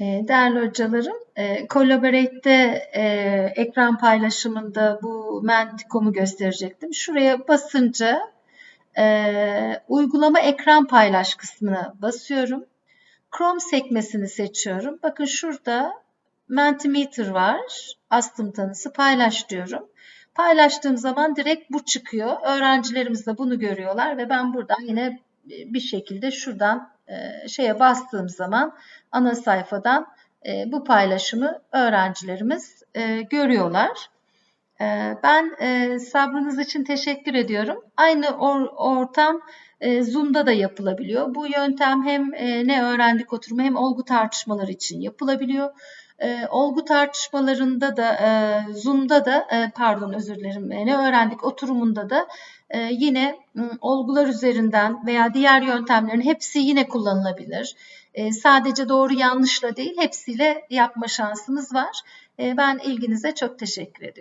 E, Değerli hocalarım, e, Collaborate'de e, ekran paylaşımında bu Mentikom'u gösterecektim. Şuraya basınca e, uygulama ekran paylaş kısmına basıyorum. Chrome sekmesini seçiyorum. Bakın şurada Mentimeter var. Astım tanısı paylaş diyorum. Paylaştığım zaman direkt bu çıkıyor. Öğrencilerimiz de bunu görüyorlar ve ben buradan yine bir şekilde şuradan e, şeye bastığım zaman ana sayfadan e, bu paylaşımı öğrencilerimiz e, görüyorlar. E, ben e, sabrınız için teşekkür ediyorum. Aynı or, ortam e, Zoom'da da yapılabiliyor. Bu yöntem hem e, ne öğrendik oturumu hem olgu tartışmaları için yapılabiliyor. Olgu tartışmalarında da Zoom'da da pardon özür dilerim ne öğrendik oturumunda da yine olgular üzerinden veya diğer yöntemlerin hepsi yine kullanılabilir. Sadece doğru yanlışla değil hepsiyle yapma şansımız var. Ben ilginize çok teşekkür ediyorum.